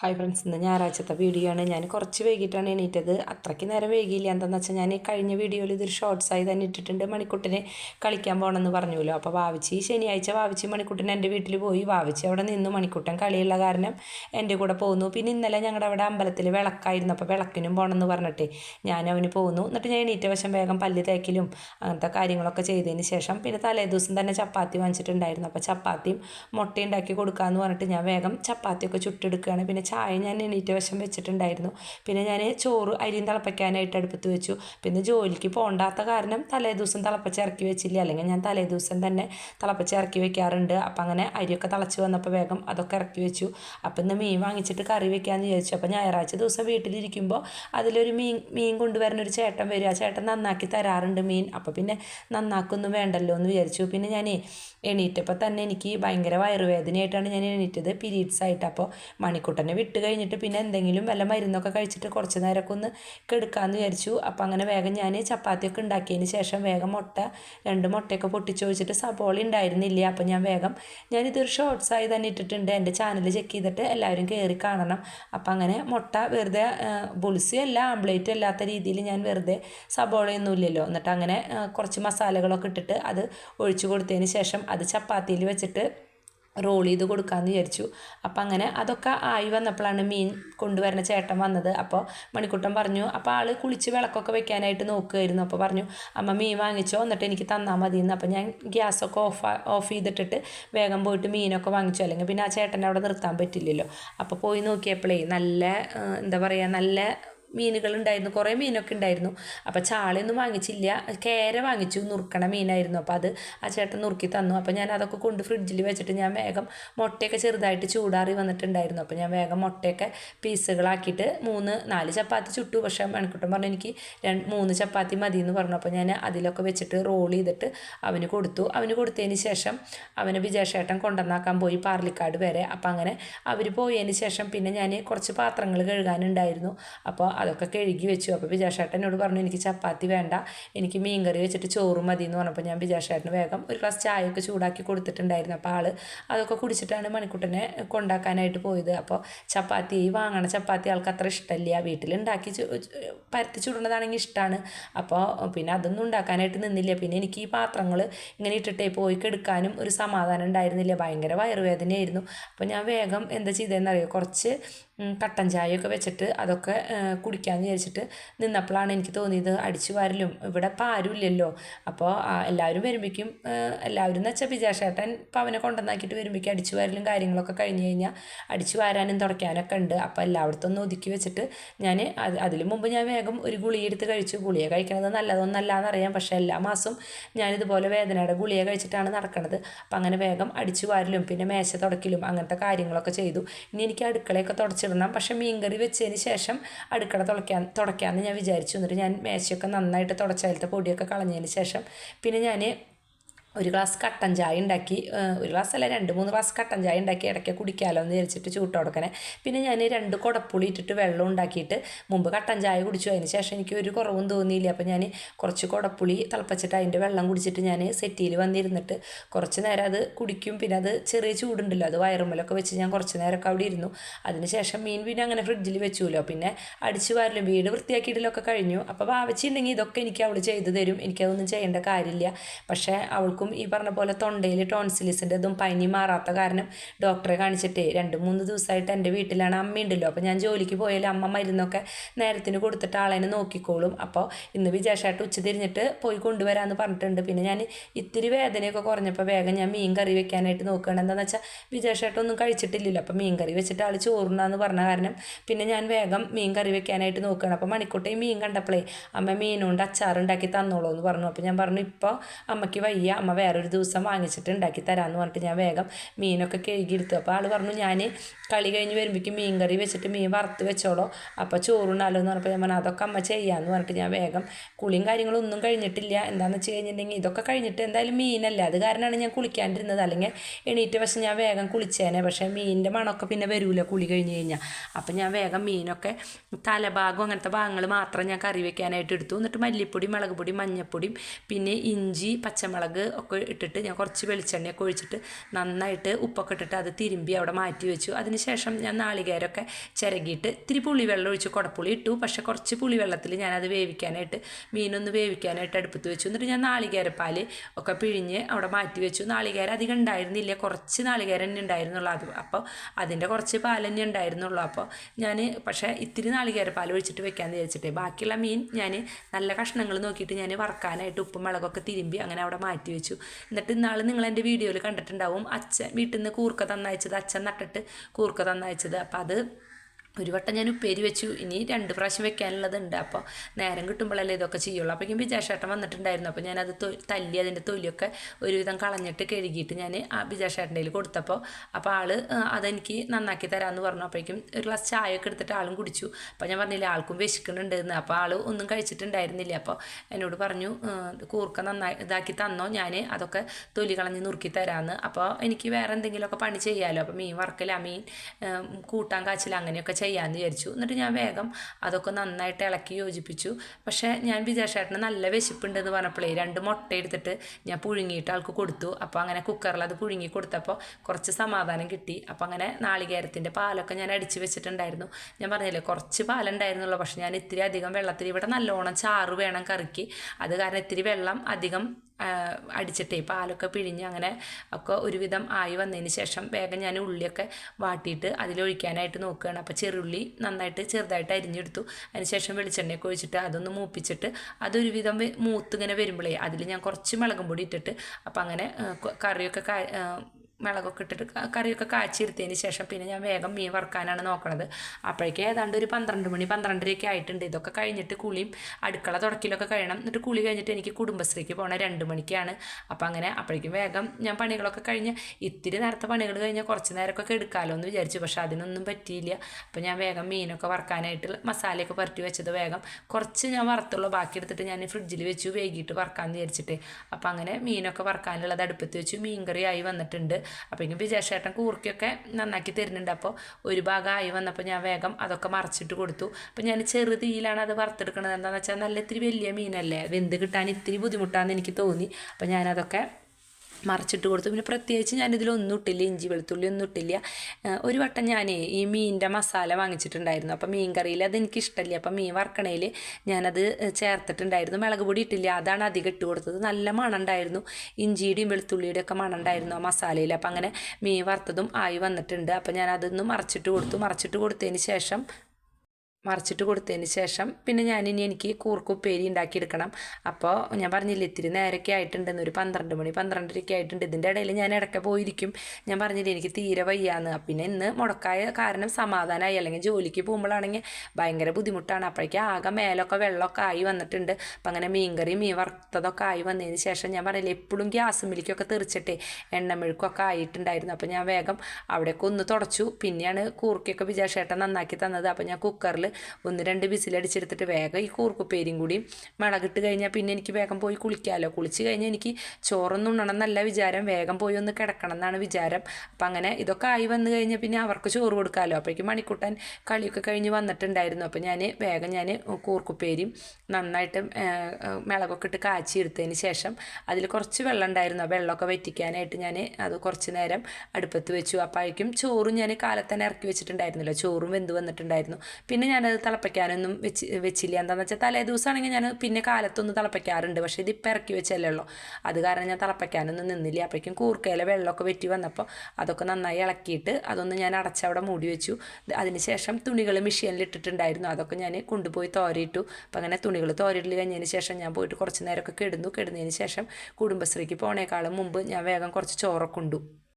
Hi friends ഇന്ന് ഞായറാഴ്ചത്തെ video ആണ്. ഞാൻ കുറച്ച് വൈകിട്ടാണ് എണീറ്റത്. അത്രയ്ക്ക് നേരം വൈകിയില്ല. എന്താണെന്ന് വെച്ചാൽ ഞാൻ ഈ കഴിഞ്ഞ വീഡിയോയിൽ ഇതൊരു ഷോർട്സ് ആയി തന്നെ ഇട്ടിട്ടുണ്ട്. മണിക്കുട്ടിനെ കളിക്കാൻ പോകണമെന്ന് പറഞ്ഞല്ലോ അപ്പോൾ വാവിച്ചി ശനിയാഴ്ച വാവിച്ചി മണിക്കുട്ടൻ എന്റെ വീട്ടിൽ പോയി. വാവിച്ചി അവിടെ നിന്ന്. മണിക്കുട്ടൻ കളിയുള്ള കാരണം എന്റെ കൂടെ പോകുന്നു പിന്നെ ഇന്നലെ ഞങ്ങളുടെ അവിടെ അമ്പലത്തിൽ വിളക്കായിരുന്നു. അപ്പോൾ വിളക്കിനും പോകണമെന്ന് പറഞ്ഞിട്ട് ഞാൻ അവന് പോകുന്നു എന്നിട്ട് ഞാൻ എണീറ്റ വശം വേഗം പല്ല് തേക്കലും അങ്ങനത്തെ കാര്യങ്ങളൊക്കെ ചെയ്തതിന് ശേഷം പിന്നെ തലേ ദിവസം തന്നെ ചപ്പാത്തി വാങ്ങിച്ചിട്ടുണ്ടായിരുന്നു. അപ്പോൾ ചപ്പാത്തിയും മുട്ട ഉണ്ടാക്കി കൊടുക്കാമെന്ന് പറഞ്ഞിട്ട് ഞാൻ വേഗം ചപ്പാത്തിയൊക്കെ ചുട്ടെടുക്കുകയാണ് പിന്നെ ചായ ഞാൻ എണീറ്റ വശം വെച്ചിട്ടുണ്ടായിരുന്നു. പിന്നെ ഞാൻ ചോറ് അരിയും തിളപ്പിക്കാനായിട്ട് അടുപ്പത്ത് വെച്ചു. പിന്നെ ജോലിക്ക് പോകണ്ടാത്ത കാരണം തലേ ദിവസം തിളപ്പിച്ച് ഇറക്കി വെച്ചില്ല. അല്ലെങ്കിൽ ഞാൻ തലേ ദിവസം തന്നെ തിളപ്പിച്ച് ഇറക്കി വെക്കാറുണ്ട്. അപ്പം അങ്ങനെ അരിയൊക്കെ തിളച്ച് വന്നപ്പോൾ വേഗം അതൊക്കെ ഇറക്കി വെച്ചു. അപ്പം ഇന്ന് മീൻ വാങ്ങിച്ചിട്ട് കറി വെക്കാമെന്ന് വിചാരിച്ചു. അപ്പോൾ ഞായറാഴ്ച ദിവസം വീട്ടിലിരിക്കുമ്പോൾ അതിലൊരു മീൻ മീൻ കൊണ്ടുവരുന്ന ഒരു ചേട്ടൻ വരും. ആ ചേട്ടൻ നന്നാക്കി തരാറുണ്ട് മീൻ. അപ്പോൾ പിന്നെ നന്നാക്കൊന്നും വേണ്ടല്ലോ എന്ന് വിചാരിച്ചു. പിന്നെ ഞാൻ എണീറ്റപ്പോൾ തന്നെ എനിക്ക് ഭയങ്കര വയറുവേദനയായിട്ടാണ് ഞാൻ എണീറ്റത്. പീരീഡ്സ് ആയിട്ട്. അപ്പോൾ മണിക്കുട്ടനെ വിട്ട് കഴിഞ്ഞിട്ട് പിന്നെ എന്തെങ്കിലും വല്ല മരുന്നൊക്കെ കഴിച്ചിട്ട് കുറച്ച് നേരമൊക്കെ ഒന്ന് കെടുക്കാമെന്ന് വിചാരിച്ചു. അപ്പോൾ അങ്ങനെ വേഗം ഞാൻ ചപ്പാത്തിയൊക്കെ ഉണ്ടാക്കിയതിന് ശേഷം വേഗം മുട്ട രണ്ട് മുട്ടയൊക്കെ പൊട്ടിച്ച് ചോദിച്ചിട്ട് സബോള ഉണ്ടായിരുന്നില്ല? അപ്പോൾ ഞാൻ വേഗം ഞാനിതൊരു ഷോർട്സ് ആയി തന്നെ ഇട്ടിട്ടുണ്ട്. എന്റെ ചാനൽ ചെക്ക് ചെയ്തിട്ട് എല്ലാവരും കയറി കാണണം. അപ്പം അങ്ങനെ മുട്ട വെറുതെ ബുൾസി അല്ല ആംപ്ലേറ്റ് അല്ലാത്ത രീതിയിൽ ഞാൻ വെറുതെ സബോളയൊന്നും ഇല്ലല്ലോ. എന്നിട്ട് അങ്ങനെ കുറച്ച് മസാലകളൊക്കെ ഇട്ടിട്ട് അത് ഒഴിച്ചു കൊടുത്തതിന് ശേഷം അത് ചപ്പാത്തിയിൽ വെച്ചിട്ട് റോൾ ചെയ്ത് കൊടുക്കാമെന്ന് വിചാരിച്ചു. അപ്പം അങ്ങനെ അതൊക്കെ ആയി വന്നപ്പോഴാണ് മീൻ കൊണ്ടുവരുന്ന ചേട്ടൻ വന്നത്. അപ്പോൾ മണിക്കുട്ടൻ പറഞ്ഞു അപ്പോൾ ആൾ കുളിച്ച് വിളക്കൊക്കെ വെക്കാനായിട്ട് നോക്കുമായിരുന്നു അപ്പോൾ പറഞ്ഞു അമ്മ മീൻ വാങ്ങിച്ചോ എന്നിട്ട് എനിക്ക് തന്നാൽ മതി എന്ന് അപ്പോൾ ഞാൻ ഗ്യാസൊക്കെ ഓഫ് ഓഫ് ചെയ്തിട്ടിട്ട് വേഗം പോയിട്ട് മീനൊക്കെ വാങ്ങിച്ചു. അല്ലെങ്കിൽ പിന്നെ ആ ചേട്ടനെ അവിടെ നിർത്താൻ പറ്റില്ലല്ലോ. അപ്പോൾ പോയി നോക്കിയപ്പോഴേ നല്ല എന്താ പറയുക നല്ല മീനുകളുണ്ടായിരുന്നു കുറേ മീനൊക്കെ ഉണ്ടായിരുന്നു. അപ്പോൾ ചാളയൊന്നും വാങ്ങിച്ചില്ല. കേര വാങ്ങിച്ചു നുറുക്കണ മീനായിരുന്നു. അപ്പോൾ അത് ആ ചേട്ടൻ നുറുക്കി തന്നു. അപ്പോൾ ഞാൻ അതൊക്കെ കൊണ്ട് ഫ്രിഡ്ജിൽ വെച്ചിട്ട് ഞാൻ വേഗം മുട്ടയൊക്കെ ചെറുതായിട്ട് ചൂടാറി വന്നിട്ടുണ്ടായിരുന്നു. അപ്പോൾ ഞാൻ വേഗം മുട്ടയൊക്കെ പീസുകളാക്കിയിട്ട് മൂന്ന് നാല് ചപ്പാത്തി ചുട്ടു. പക്ഷേ മണിക്കുട്ടൻ പറഞ്ഞു എനിക്ക് രണ്ട് മൂന്ന് ചപ്പാത്തി മതി എന്ന് പറഞ്ഞു. അപ്പോൾ ഞാൻ അതിലൊക്കെ വെച്ചിട്ട് റോൾ ചെയ്തിട്ട് അവന് കൊടുത്തു. അവന് കൊടുത്തതിന് ശേഷം അവന് വിജയശേട്ടൻ കൊണ്ടുവന്നാക്കാൻ പോയി പാർലിക്കാട് വരെ. അപ്പോൾ അങ്ങനെ അവർ പോയതിന് ശേഷം പിന്നെ ഞാൻ കുറച്ച് പാത്രങ്ങൾ കഴുകാനുണ്ടായിരുന്നു. അപ്പോൾ അതൊക്കെ കഴുകി വെച്ചു. അപ്പോൾ എന്നോട് പറഞ്ഞു എനിക്ക് ചപ്പാത്തി വേണ്ട. എനിക്ക് മീൻ കറി വെച്ചിട്ട് ചോറ് മതി എന്ന് പറഞ്ഞപ്പോൾ ഞാൻ ബിജാഷേട്ടന് വേഗം ഒരു ഗ്ലാസ് ചായയൊക്കെ ചൂടാക്കി കൊടുത്തിട്ടുണ്ടായിരുന്നു. അപ്പോൾ ആൾ അതൊക്കെ കുടിച്ചിട്ടാണ് മണിക്കുട്ടനെ കൊണ്ടാക്കാനായിട്ട് പോയത്. അപ്പോൾ ചപ്പാത്തി വാങ്ങണ ചപ്പാത്തി ആൾക്ക് അത്ര ഇഷ്ടമില്ല വീട്ടിലുണ്ടാക്കി പരത്തി ചുടുന്നതാണെങ്കിൽ ഇഷ്ടമാണ് അപ്പോൾ പിന്നെ അതൊന്നും ഉണ്ടാക്കാനായിട്ട് നിന്നില്ല. പിന്നെ എനിക്ക് ഈ പാത്രങ്ങൾ ഇങ്ങനെ ഇട്ടിട്ടേ പോയി കെടുക്കാനും ഒരു സമാധാനം ഉണ്ടായിരുന്നില്ല. ഭയങ്കര വയറുവേദനയായിരുന്നു. അപ്പോൾ ഞാൻ വേഗം എന്താ ചെയ്തതെന്നറിയോ കുറച്ച് കട്ടൻ ചായയൊക്കെ വെച്ചിട്ട് അതൊക്കെ കുടിക്കാമെന്ന് വിചാരിച്ചിട്ട് നിന്നപ്പോഴാണ് എനിക്ക് തോന്നിയത് അടിച്ചു വാരലും. ഇവിടെ ഇപ്പം ആരുമില്ലല്ലോ അപ്പോൾ എല്ലാവരും വരുമ്പോഴേക്കും എല്ലാവരും എന്ന് വെച്ചാൽ വിജയശേട്ടൻ ഇപ്പം അവനെ കൊണ്ടുവന്നാക്കിയിട്ട് വരുമ്പോഴേക്കും അടിച്ചു വാരലും കാര്യങ്ങളൊക്കെ കഴിഞ്ഞ് കഴിഞ്ഞാൽ അടിച്ചു വാരാനും തുടയ്ക്കാനൊക്കെ ഉണ്ട്. അപ്പോൾ എല്ലായിടത്തും ഒന്ന് ഒതുക്കി വെച്ചിട്ട് ഞാൻ അത് അതിന് മുമ്പ് ഞാൻ വേഗം ഒരു ഗുളിക എടുത്ത് കഴിച്ചു. ഗുളിക കഴിക്കുന്നത് നല്ലതൊന്നല്ല എന്നറിയാം പക്ഷേ എല്ലാ മാസവും ഞാനിതുപോലെ വേദനയുടെ ഗുളിക കഴിച്ചിട്ടാണ് നടക്കുന്നത് അപ്പം അങ്ങനെ വേഗം അടിച്ചു വാരലും പിന്നെ മേശ തുടക്കലും അങ്ങനത്തെ കാര്യങ്ങളൊക്കെ ചെയ്തു. ഇനി എനിക്ക് അടുക്കളയൊക്കെ തുടച്ചിടണം പക്ഷേ മീൻകറി വെച്ചതിന് ശേഷം അടുക്കള തുടയ്ക്കാൻ തുടയ്ക്കാമെന്ന് ഞാൻ വിചാരിച്ചു. എന്നിട്ട് ഞാൻ മേശയൊക്കെ നന്നായിട്ട് തുടച്ചതിലത്തെ പൊടിയൊക്കെ കളഞ്ഞതിന് ശേഷം പിന്നെ ഞാൻ ഒരു ഗ്ലാസ് കട്ടൻ ചായ ഉണ്ടാക്കി ഒരു ഗ്ലാസ് അല്ല രണ്ട് മൂന്ന് ഗ്ലാസ് കട്ടൻ ചായ ഉണ്ടാക്കി ഇടയ്ക്ക് കുടിക്കാമല്ലോ എന്ന് വിചാരിച്ചിട്ട് ചൂട്ടോടക്കനെ പിന്നെ ഞാൻ രണ്ട് കുടപ്പുളി ഇട്ടിട്ട് വെള്ളം ഉണ്ടാക്കിയിട്ട് മുമ്പ് കട്ടൻ ചായ കുടിച്ചു. അതിന് ശേഷം എനിക്ക് ഒരു കുറവും തോന്നിയില്ല. അപ്പോൾ ഞാൻ കുറച്ച് കുടപ്പുളി തിളപ്പിച്ചിട്ട് അതിന്റെ വെള്ളം കുടിച്ചിട്ട് ഞാൻ സെറ്റിയിൽ വന്നിരുന്നിട്ട് കുറച്ച് നേരം അത് കുടിക്കും. പിന്നെ അത് ചെറിയ ചൂടുണ്ടല്ലോ അത് വയറുമ്മലൊക്കെ വെച്ച് ഞാൻ കുറച്ച് നേരമൊക്കെ അവിടെ ഇരുന്നു. അതിന് ശേഷം മീൻ പിന്നെ അങ്ങനെ ഫ്രിഡ്ജിൽ വെച്ചുല്ലോ പിന്നെ അടിച്ചു വാരലും വീട് വൃത്തിയാക്കിയിട്ടിലൊക്കെ കഴിഞ്ഞു. അപ്പോൾ ഭാവിച്ചിട്ടുണ്ടെങ്കിൽ ഇതൊക്കെ എനിക്ക് അവൾ ചെയ്തു തരും. എനിക്കതൊന്നും ചെയ്യേണ്ട കാര്യമില്ല. പക്ഷേ അവൾക്കും ഈ പറഞ്ഞ പോലെ തൊണ്ടയിൽ ടോൺസിലിസിന്റെ ഇതും പനി മാറാത്ത കാരണം ഡോക്ടറെ കാണിച്ചിട്ട് രണ്ട് മൂന്ന് ദിവസമായിട്ട് എന്റെ വീട്ടിലാണ് അമ്മ ഉണ്ടല്ലോ. അപ്പോൾ ഞാൻ ജോലിക്ക് പോയാലും അമ്മ മരുന്നൊക്കെ നേരത്തിന് കൊടുത്തിട്ട് ആളെന്നെ നോക്കിക്കോളും. അപ്പോൾ ഇന്ന് വിശേഷമായിട്ട് ഉച്ച തിരിഞ്ഞിട്ട് പോയി കൊണ്ടുവരാമെന്ന് പറഞ്ഞിട്ടുണ്ട്. പിന്നെ ഞാൻ ഇത്തിരി വേദനയൊക്കെ കുറഞ്ഞപ്പോൾ വേഗം ഞാൻ മീൻ കറി വെക്കാനായിട്ട് നോക്കുകയാണ്. എന്താണെന്ന് വെച്ചാൽ വിശേഷമായിട്ടൊന്നും കഴിച്ചിട്ടില്ലല്ലോ. അപ്പോൾ മീൻ കറി വെച്ചിട്ട് ആൾ ചോറുണ്ടാന്ന് പറഞ്ഞ കാരണം പിന്നെ ഞാൻ വേഗം മീൻ കറി വെക്കാനായിട്ട് നോക്കുകയാണ്. അപ്പോൾ മണിക്കൂട്ടെ മീൻ കണ്ടപ്പോഴേ അമ്മ മീനുകൊണ്ട് അച്ചാറുണ്ടാക്കി തന്നോളൂ എന്ന് പറഞ്ഞു. അപ്പോൾ ഞാൻ പറഞ്ഞു ഇപ്പോൾ അമ്മയ്ക്ക് വയ്യ. അമ്മ വേറൊരു ദിവസം വാങ്ങിച്ചിട്ട് ഉണ്ടാക്കി തരാമെന്ന് പറഞ്ഞിട്ട് ഞാൻ വേഗം മീനൊക്കെ കഴുകിയെടുത്തു. അപ്പോൾ ആൾ പറഞ്ഞു ഞാൻ കളി കഴിഞ്ഞ് വരുമ്പോഴേക്കും മീൻ കറി വെച്ചിട്ട് മീൻ വറുത്ത് വെച്ചോളോ. അപ്പോൾ ചോറുണ്ടാലോ എന്ന് പറഞ്ഞപ്പോൾ ഞാൻ പറഞ്ഞു അതൊക്കെ അമ്മ ചെയ്യാമെന്ന് പറഞ്ഞിട്ട് ഞാൻ വേഗം കുളിയും കാര്യങ്ങളും ഒന്നും കഴിഞ്ഞിട്ടില്ല. എന്താണെന്ന് വെച്ച് കഴിഞ്ഞിട്ടുണ്ടെങ്കിൽ ഇതൊക്കെ കഴിഞ്ഞിട്ട് എന്തായാലും മീനല്ല. അത് കാരണമാണ് ഞാൻ കുളിക്കാണ്ടിരുന്നത്. അല്ലെങ്കിൽ എണീറ്റ് പക്ഷേ ഞാൻ വേഗം കുളിച്ചേനെ. പക്ഷേ മീനിന്റെ മണമൊക്കെ പിന്നെ വരൂല കുളി കഴിഞ്ഞ് കഴിഞ്ഞാൽ. അപ്പം ഞാൻ വേഗം മീനൊക്കെ തലഭാഗം അങ്ങനത്തെ ഭാഗങ്ങൾ മാത്രം ഞാൻ കറി വെക്കാനായിട്ട് എടുത്തു. എന്നിട്ട് മല്ലിപ്പൊടി മുളക് പൊടി മഞ്ഞൾപ്പൊടിയും പിന്നെ ഇഞ്ചി പച്ചമുളക് ഉപ്പൊക്കെ ഇട്ടിട്ട് ഞാൻ കുറച്ച് വെളിച്ചെണ്ണയൊക്കെ ഒഴിച്ചിട്ട് നന്നായിട്ട് ഉപ്പൊക്കെ ഇട്ടിട്ട് അത് തിരുമ്പി അവിടെ മാറ്റി വെച്ചു. അതിനുശേഷം ഞാൻ നാളികേരൊക്കെ ചിരകിയിട്ട് ഇത്തിരി പുളിവെള്ളം ഒഴിച്ച് കുടപ്പുളി ഇട്ടു. പക്ഷേ കുറച്ച് പുളിവെള്ളത്തിൽ ഞാനത് വേവിക്കാനായിട്ട് മീനൊന്ന് വേവിക്കാനായിട്ട് അടുപ്പത്ത് വെച്ചു. എന്നിട്ട് ഞാൻ നാളികേരപ്പാൽ ഒക്കെ പിഴിഞ്ഞ് അവിടെ മാറ്റി വെച്ചു. നാളികേരം അധികം ഉണ്ടായിരുന്നില്ല. കുറച്ച് നാളികേരം തന്നെ ഉണ്ടായിരുന്നുള്ളൂ അത്. അപ്പോൾ അതിന്റെ കുറച്ച് പാൽ തന്നെ ഉണ്ടായിരുന്നുള്ളൂ. അപ്പോൾ ഞാൻ പക്ഷേ ഇത്തിരി നാളികേരപ്പാൽ ഒഴിച്ചിട്ട് വെക്കാമെന്ന് വിചാരിച്ചിട്ട്. ബാക്കിയുള്ള മീൻ ഞാൻ നല്ല കഷ്ണങ്ങൾ നോക്കിയിട്ട് ഞാൻ വറക്കാനായിട്ട് ഉപ്പും മുളകൊക്കെ തിരുമ്പി അങ്ങനെ അവിടെ മാറ്റി വെച്ചു. എന്നിട്ട് ഇന്നാൾ നിങ്ങൾ എന്റെ വീഡിയോയിൽ കണ്ടിട്ടുണ്ടാവും അച്ഛൻ വീട്ടിൽ നിന്ന് കൂർക്ക തന്നയച്ചത് അച്ഛൻ നട്ടിട്ട് കൂർക്ക തന്നയച്ചത്. അപ്പം അത് ഒരു വട്ടം ഞാൻ ഉപ്പേരി വെച്ചു. ഇനി രണ്ട് പ്രാവശ്യം വെക്കാനുള്ളതുണ്ട്. അപ്പോൾ നേരം കിട്ടുമ്പോഴല്ലേ ഇതൊക്കെ ചെയ്യുള്ളൂ. അപ്പോഴേക്കും ബിജാഷേട്ടൻ വന്നിട്ടുണ്ടായിരുന്നു. അപ്പോൾ ഞാനത് തല്ലി അതിന്റെ തൊലിയൊക്കെ ഒരുവിധം കളഞ്ഞിട്ട് കഴുകിയിട്ട് ഞാൻ ആ ബിജാഷേട്ടന്റെ കയ്യിൽ കൊടുത്തപ്പോൾ അപ്പോൾ ആൾ അതെനിക്ക് നന്നാക്കി തരാമെന്ന് പറഞ്ഞു. അപ്പോഴേക്കും ഒരു ഗ്ലാസ് ചായ ഒക്കെ എടുത്തിട്ട് ആളും കുടിച്ചു. അപ്പോൾ ഞാൻ പറഞ്ഞില്ല ആൾക്കും വിശക്കുന്നുണ്ടെന്ന്. അപ്പോൾ ആൾ ഒന്നും കഴിച്ചിട്ടുണ്ടായിരുന്നില്ല. അപ്പോൾ എന്നോട് പറഞ്ഞു കൂർക്ക നന്നായി ഇതാക്കി തന്നോ? ഞാൻ അതൊക്കെ തൊലി കളഞ്ഞ് നുറുക്കി തരാമെന്ന് അപ്പോൾ എനിക്ക് വേറെ എന്തെങ്കിലുമൊക്കെ പണി ചെയ്യാമല്ലോ അപ്പോൾ മീൻ വറക്കല മീൻ കൂട്ടാൻ കാച്ചിൽ അങ്ങനെയൊക്കെ ചെയ്യാമെന്ന് വിചാരിച്ചു. എന്നിട്ട് ഞാൻ വേഗം അതൊക്കെ നന്നായിട്ട് ഇളക്കി യോജിപ്പിച്ചു. പക്ഷേ ഞാൻ വിജയശേട്ടന് നല്ല വിശപ്പുണ്ടെന്ന് പറഞ്ഞപ്പോഴേ രണ്ട് മുട്ട എടുത്തിട്ട് ഞാൻ പുഴുങ്ങിയിട്ട് ആൾക്ക് കൊടുത്തു. അപ്പോൾ അങ്ങനെ കുക്കറിൽ അത് പുഴുങ്ങി കൊടുത്തപ്പോൾ കുറച്ച് സമാധാനം കിട്ടി. അപ്പോൾ അങ്ങനെ നാളികേരത്തിന്റെ പാലൊക്കെ ഞാൻ അടിച്ച് വെച്ചിട്ടുണ്ടായിരുന്നു. ഞാൻ പറഞ്ഞില്ലേ കുറച്ച് പാലുണ്ടായിരുന്നുള്ളൂ. പക്ഷേ ഞാൻ ഇത്തിരി അധികം വെള്ളത്തിൽ ഇവിടെ നല്ലോണം ചാറ് വേണം കറിക്ക്. അത് കാരണം ഇത്തിരി വെള്ളം അധികം അടിച്ചിട്ടേ പാലൊക്കെ പിഴിഞ്ഞ് അങ്ങനെ ഒക്കെ ഒരുവിധം ആയി വന്നതിന് ശേഷം വേഗം ഞാൻ ഉള്ളിയൊക്കെ വാട്ടിയിട്ട് അതിലൊഴിക്കാനായിട്ട് നോക്കുകയാണ്. അപ്പോൾ ചെറുള്ളി നന്നായിട്ട് ചെറുതായിട്ട് അരിഞ്ഞെടുത്തു. അതിനുശേഷം വെളിച്ചെണ്ണയൊക്കെ ഒഴിച്ചിട്ട് അതൊന്ന് മൂപ്പിച്ചിട്ട് അതൊരുവിധം മൂത്ത് ഇങ്ങനെ വരുമ്പോഴേ അതിൽ ഞാൻ കുറച്ച് മുളകും പൊടി ഇട്ടിട്ട് അപ്പോൾ അങ്ങനെ കറിയൊക്കെ മുളകൊക്കെ ഇട്ടിട്ട് കറിയൊക്കെ കാച്ചിരുത്തിയതിന് ശേഷം പിന്നെ ഞാൻ വേഗം മീൻ വറുക്കാനാണ് നോക്കണത്. അപ്പോഴേക്കും ഏതാണ്ട് ഒരു പന്ത്രണ്ട് മണി പന്ത്രണ്ടരയൊക്കെ ആയിട്ടുണ്ട്. ഇതൊക്കെ കഴിഞ്ഞിട്ട് കുളിയും അടുക്കള തുടക്കിലൊക്കെ കഴിയണം. എന്നിട്ട് കുളി കഴിഞ്ഞിട്ട് എനിക്ക് കുടുംബശ്രീക്ക് പോകണം രണ്ട് മണിക്കാണ്. അപ്പോൾ അങ്ങനെ അപ്പോഴേക്കും വേഗം ഞാൻ പണികളൊക്കെ കഴിഞ്ഞ് ഇത്തിരി നേരത്തെ പണികൾ കഴിഞ്ഞാൽ കുറച്ച് നേരമൊക്കെ എടുക്കാമല്ലോ എന്ന് വിചാരിച്ചു. പക്ഷേ അതിനൊന്നും പറ്റിയില്ല. അപ്പോൾ ഞാൻ വേഗം മീനൊക്കെ വറുക്കാനായിട്ട് മസാലയൊക്കെ പുരട്ടി വെച്ചത് വേഗം കുറച്ച് ഞാൻ വറുത്തുള്ള. ബാക്കി എടുത്തിട്ട് ഞാൻ ഫ്രിഡ്ജിൽ വെച്ചു വൈകിട്ട് വറക്കാമെന്ന് വിചാരിച്ചിട്ട്. അപ്പോൾ അങ്ങനെ മീനൊക്കെ വറക്കാനുള്ളത് അടുപ്പത്ത് വെച്ചു. മീൻ കറി ആയി വന്നിട്ടുണ്ട്. അപ്പോഴേക്കും വിജയശേട്ടൻ കൂർക്കിയൊക്കെ നന്നാക്കി തരുന്നുണ്ട്. അപ്പോൾ ഒരു ഭാഗമായി വന്നപ്പോൾ ഞാൻ വേഗം അതൊക്കെ മറച്ചിട്ട് കൊടുത്തു. അപ്പോൾ ഞാൻ ചെറുതീയിലാണ് അത് വറുത്തെടുക്കുന്നത് എന്താണെന്ന് വെച്ചാൽ നല്ല ഇത്തിരി വലിയ മീനല്ലേ? വെന്ത് കിട്ടാൻ ഇത്തിരി ബുദ്ധിമുട്ടാണെന്ന് എനിക്ക് തോന്നി. അപ്പോൾ ഞാനതൊക്കെ മറിച്ചിട്ട് കൊടുത്തു. പിന്നെ പ്രത്യേകിച്ച് ഞാനിതിലൊന്നും ഇട്ടില്ല ഇഞ്ചി വെളുത്തുള്ളി ഒന്നും ഇട്ടില്ല. ഒരു വട്ടം ഞാൻ ഈ മീനിന്റെ മസാല വാങ്ങിച്ചിട്ടുണ്ടായിരുന്നു. അപ്പോൾ മീൻ കറിയിൽ അതെനിക്ക് ഇഷ്ടമില്ല. അപ്പോൾ മീൻ വറക്കണയിൽ ഞാനത് ചേർത്തിട്ടുണ്ടായിരുന്നു. മുളക് പൊടി ഇട്ടില്ല. അതാണ് അധികം ഇട്ട് കൊടുത്തത്. നല്ല മണമുണ്ടായിരുന്നു ഇഞ്ചിയുടെയും വെളുത്തുള്ളിയുടെയും ഒക്കെ മണം ഉണ്ടായിരുന്നു ആ മസാലയിൽ. അപ്പം അങ്ങനെ മീൻ വറുത്തതും ആയി വന്നിട്ടുണ്ട്. അപ്പം ഞാൻ അതൊന്നും മറച്ചിട്ട് കൊടുത്തു. മറച്ചിട്ട് കൊടുത്തതിന് ശേഷം മറിച്ചിട്ട് കൊടുത്തതിന് ശേഷം പിന്നെ ഞാനിനി എനിക്ക് കൂർക്കുപ്പേരി ഉണ്ടാക്കിയെടുക്കണം. അപ്പോൾ ഞാൻ പറഞ്ഞില്ലേ ഇത്തിരി നേരമൊക്കെ ആയിട്ടുണ്ടെന്ന് ഒരു പന്ത്രണ്ട് മണി പന്ത്രണ്ടരയ്ക്ക് ആയിട്ടുണ്ട്. ഇതിന്റെ ഇടയിൽ ഞാൻ ഇടയ്ക്ക് പോയിരിക്കും. ഞാൻ പറഞ്ഞില്ലേ എനിക്ക് തീരെ വയ്യാന്ന്. പിന്നെ ഇന്ന് മുടക്കായ കാരണം സമാധാനമായി അല്ലെങ്കിൽ ജോലിക്ക് പോകുമ്പോഴാണെങ്കിൽ ഭയങ്കര ബുദ്ധിമുട്ടാണ്. അപ്പോഴേക്കും ആകെ മേലൊക്കെ വെള്ളമൊക്കെ ആയി വന്നിട്ടുണ്ട്. അപ്പം അങ്ങനെ മീൻകറി മീൻ വറുത്തതൊക്കെ ആയി വന്നതിന് ശേഷം ഞാൻ പറഞ്ഞില്ലേ എപ്പോഴും ഗ്യാസ് മിലിക്കൊക്കെ തെറിച്ചിട്ടേ എണ്ണമെഴുക്കൊക്കെ ആയിട്ടുണ്ടായിരുന്നു. അപ്പോൾ ഞാൻ വേഗം അവിടെയൊക്കെ ഒന്ന് തുടച്ചു. പിന്നെയാണ് കൂർക്കൊക്കെ വിജയശേട്ടൻ നന്നാക്കി തന്നത്. അപ്പോൾ ഞാൻ കുക്കറിൽ ഒന്ന് രണ്ട് ബിസിലടിച്ചെടുത്തിട്ട് വേഗം ഈ കൂർക്കുപ്പേരിയും കൂടി മുളകിട്ട് കഴിഞ്ഞാൽ പിന്നെ എനിക്ക് വേഗം പോയി കുളിക്കാമല്ലോ കുളിച്ച് കഴിഞ്ഞാൽ എനിക്ക് ചോറൊന്നും ഉണ്ണണം എന്നല്ല വിചാരം. വേഗം പോയി ഒന്ന് കിടക്കണം എന്നാണ് വിചാരം. അപ്പം അങ്ങനെ ഇതൊക്കെ ആയി വന്നു കഴിഞ്ഞാൽ പിന്നെ അവർക്ക് ചോറ് കൊടുക്കാമല്ലോ അപ്പോഴേക്കും മണിക്കുട്ടൻ കളിയൊക്കെ കഴിഞ്ഞ് വന്നിട്ടുണ്ടായിരുന്നു. അപ്പോൾ ഞാൻ വേഗം ഞാൻ കൂർക്കുപ്പേരിയും നന്നായിട്ട് മുളകൊക്കെ ഇട്ട് കാച്ചി എടുത്തതിന് ശേഷം അതിൽ കുറച്ച് വെള്ളം ഉണ്ടായിരുന്നു. ആ വെള്ളമൊക്കെ വറ്റിക്കാനായിട്ട് ഞാൻ അത് കുറച്ച് നേരം അടുപ്പത്ത് വെച്ചു. അപ്പോഴേക്കും ചോറും ഞാൻ കാലത്തന്നെ ഇറക്കി വെച്ചിട്ടുണ്ടായിരുന്നല്ലോ. ചോറും വെന്ത് വന്നിട്ടുണ്ടായിരുന്നു. പിന്നെ ഞാൻ ഞാനത് തിളപ്പിക്കാനൊന്നും വെച്ച് വെച്ചില്ല. എന്താണെന്ന് വെച്ചാൽ തലേ ദിവസമാണെങ്കിൽ ഞാൻ പിന്നെ കാലത്തൊന്ന് തിളപ്പിക്കാറുണ്ട്. പക്ഷേ ഇതിപ്പോൾ ഇറക്കി വെച്ചല്ലേ ഉള്ളൂ. അത് കാരണം ഞാൻ തിളപ്പിക്കാനൊന്നും നിന്നില്ല. അപ്പോഴേക്കും കൂർക്കയിലെ വെള്ളമൊക്കെ വെറ്റി വന്നപ്പോൾ അതൊക്കെ നന്നായി ഇളക്കിയിട്ട് അതൊന്ന് ഞാൻ അടച്ചവിടെ മൂടി വെച്ചു. അതിനുശേഷം തുണികൾ മെഷീനിൽ ഇട്ടിട്ടുണ്ടായിരുന്നു. അതൊക്കെ ഞാൻ കൊണ്ടുപോയി തോരയിട്ടു. അപ്പം അങ്ങനെ തുണികൾ തോരയിട്ട് കഴിഞ്ഞതിന് ശേഷം ഞാൻ പോയിട്ട് കുറച്ച് നേരമൊക്കെ കിടന്നു. കിടന്നതിന് ശേഷം കുടുംബശ്രീക്ക് പോണേക്കാളും മുമ്പ് ഞാൻ വേഗം കുറച്ച് ചോറൊക്കെ കൊണ്ടു